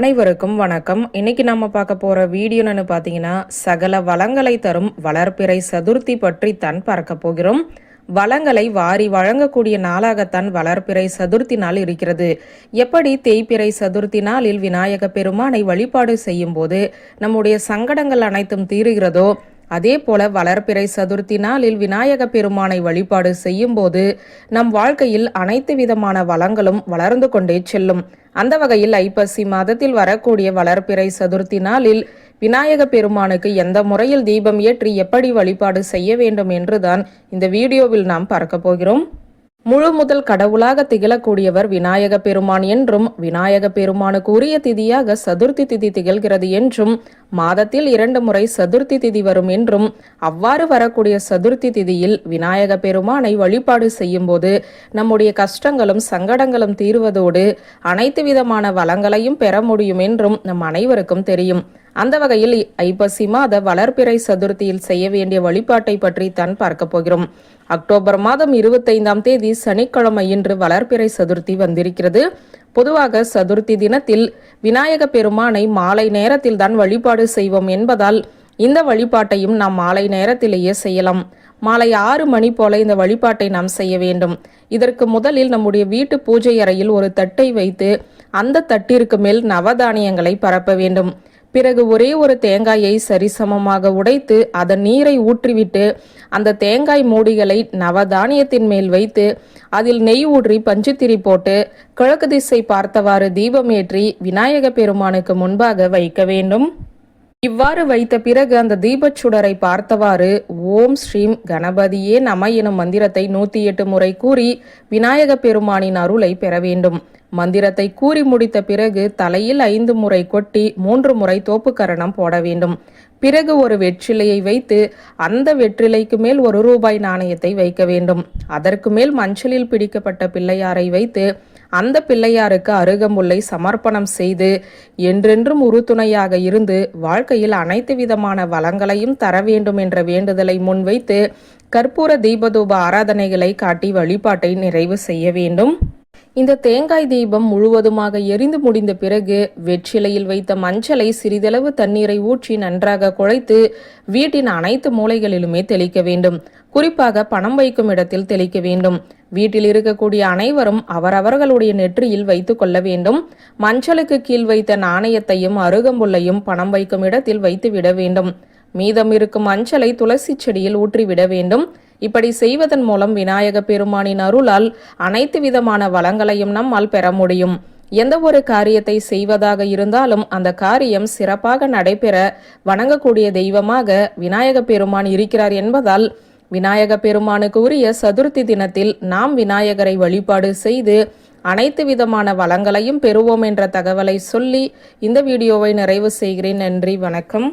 அனைவருக்கும் வணக்கம். இன்னைக்கு நம்ம பார்க்க போற வீடியோன்னு பார்த்தீங்கன்னா சகல வளங்களை தரும் வளர்பிறை சதுர்த்தி பற்றி தான் பார்க்க போகிறோம். வளங்களை வாரி வழங்கக்கூடிய நாளாகத்தான் வளர்பிறை சதுர்த்தி நாள் இருக்கிறது. எப்படி தேய்ப்பிறை சதுர்த்தி நாளில் விநாயக பெருமானை வழிபாடு செய்யும் போது நம்முடைய சங்கடங்கள் அனைத்தும் தீருகிறதோ அதே போல வளர்பிறை சதுர்த்தி நாளில் விநாயக பெருமானை வழிபாடு செய்யும் போது நம் வாழ்க்கையில் அனைத்து விதமான வளங்களும் வளர்ந்து கொண்டே செல்லும். அந்த வகையில் ஐப்பசி மாதத்தில் வரக்கூடிய வளர்பிறை சதுர்த்தி நாளில் விநாயக பெருமானுக்கு எந்த முறையில் தீபம் ஏற்றி எப்படி வழிபாடு செய்ய வேண்டும் என்றுதான் இந்த வீடியோவில் நாம் பார்க்க போகிறோம். முழு முதல் கடவுளாக திகழக்கூடியவர் விநாயக பெருமான் என்றும் விநாயக பெருமானுக்கு உரிய திதியாக சதுர்த்தி திதி திகழ்கிறது என்றும் மாதத்தில் இரண்டு முறை சதுர்த்தி திதி வரும் என்றும் அவ்வாறு வரக்கூடிய சதுர்த்தி திதியில் விநாயக பெருமானை வழிபாடு செய்யும் போது நம்முடைய கஷ்டங்களும் சங்கடங்களும் தீர்வதோடு அனைத்து விதமான வளங்களையும் பெற முடியும் என்றும் நம் அனைவருக்கும் தெரியும். அந்த வகையில் ஐப்பசி மாத வளர்பிறை சதுர்த்தியில் செய்ய வேண்டிய வழிபாட்டை பற்றி தான் பார்க்க போகிறோம். அக்டோபர் மாதம் இருபத்தைந்தாம் தேதி சனிக்கிழமை இன்று வளர்பிறை சதுர்த்தி வந்திருக்கிறது. பொதுவாக சதுர்த்தி தினத்தில் விநாயக பெருமானை மாலை நேரத்தில் தான் வழிபாடு செய்வோம் என்பதால் இந்த வழிபாட்டையும் நாம் மாலை நேரத்திலேயே செய்யலாம். மாலை ஆறு மணி போல இந்த வழிபாட்டை நாம் செய்ய வேண்டும். இதற்கு முதலில் நம்முடைய வீட்டு பூஜை அறையில் ஒரு தட்டை வைத்து அந்த தட்டிற்கு மேல் நவதானியங்களை பரப்ப வேண்டும். பிறகு ஒரே ஒரு தேங்காயை சரிசமமாக உடைத்து அதன் நீரை ஊற்றிவிட்டு அந்த தேங்காய் மூடிகளை நவதானியத்தின் மேல் வைத்து அதில் நெய் ஊற்றி பஞ்சுத்திரி போட்டு கிழக்கு திசை பார்த்தவாறு தீபம் ஏற்றி விநாயக பெருமானுக்கு முன்பாக வைக்க வேண்டும். இவ்வாறு வைத்த பிறகு அந்த தீபச்சுடரை பார்த்தவாறு ஓம் ஸ்ரீம் கணபதியே நம எனும் மந்திரத்தை நூத்தி எட்டு முறை கூறி விநாயக பெருமானின் அருளை பெற வேண்டும். மந்திரத்தை கூறி முடித்த பிறகு தலையில் ஐந்து முறை கொட்டி மூன்று முறை தோப்புக்கரணம் போட வேண்டும். பிறகு ஒரு வெற்றிலையை வைத்து அந்த வெற்றிலைக்கு மேல் ஒரு ரூபாய் நாணயத்தை வைக்க வேண்டும். அதற்கு மேல் மஞ்சளில் பிடிக்கப்பட்ட பிள்ளையாரை வைத்து அந்த பிள்ளையாருக்கு அருகம்புல்லை சமர்ப்பணம் செய்து என்றென்றும் உறுதுணையாக இருந்து வாழ்க்கையில் அனைத்து விதமான வளங்களையும் தர வேண்டும் என்ற வேண்டுதலை முன்வைத்து கற்பூர தீபதூப ஆராதனைகளை காட்டி வழிபாட்டை நிறைவு செய்ய வேண்டும். இந்த தேங்காய் தீபம் முழுவதுமாக எரிந்து முடிந்த பிறகு வெற்றிலையில் வைத்த மஞ்சளை சிறிதளவு தண்ணீரை ஊற்றி நன்றாக குழைத்து வீட்டின் அனைத்து மூலைகளிலுமே தெளிக்க வேண்டும். குறிப்பாக பணம் வைக்கும் இடத்தில் தெளிக்க வேண்டும். வீட்டில் இருக்கக்கூடிய அனைவரும் அவரவர்களுடைய நெற்றியில் வைத்துக் கொள்ள வேண்டும். மஞ்சளுக்கு கீழ் வைத்த நாணயத்தையும் அருகம்புல்லையும் பணம் வைக்கும் இடத்தில் வைத்து விட வேண்டும். மீதம் இருக்கும் மஞ்சளை துளசி செடியில் ஊற்றிவிட வேண்டும். இப்படி செய்வதன் மூலம் விநாயக பெருமானின் அருளால் அனைத்து விதமான வளங்களையும் நம்மால் பெற முடியும். எந்த ஒரு காரியத்தை செய்வதாக இருந்தாலும் அந்த காரியம் சிறப்பாக நடைபெற வணங்கக்கூடிய தெய்வமாக விநாயக பெருமான் இருக்கிறார் என்பதால் விநாயக பெருமானுக்கு உரிய சதுர்த்தி தினத்தில் நாம் விநாயகரை வழிபாடு செய்து அனைத்து விதமான வளங்களையும் பெறுவோம் என்ற தகவலை சொல்லி இந்த வீடியோவை நிறைவு செய்கிறேன். நன்றி வணக்கம்.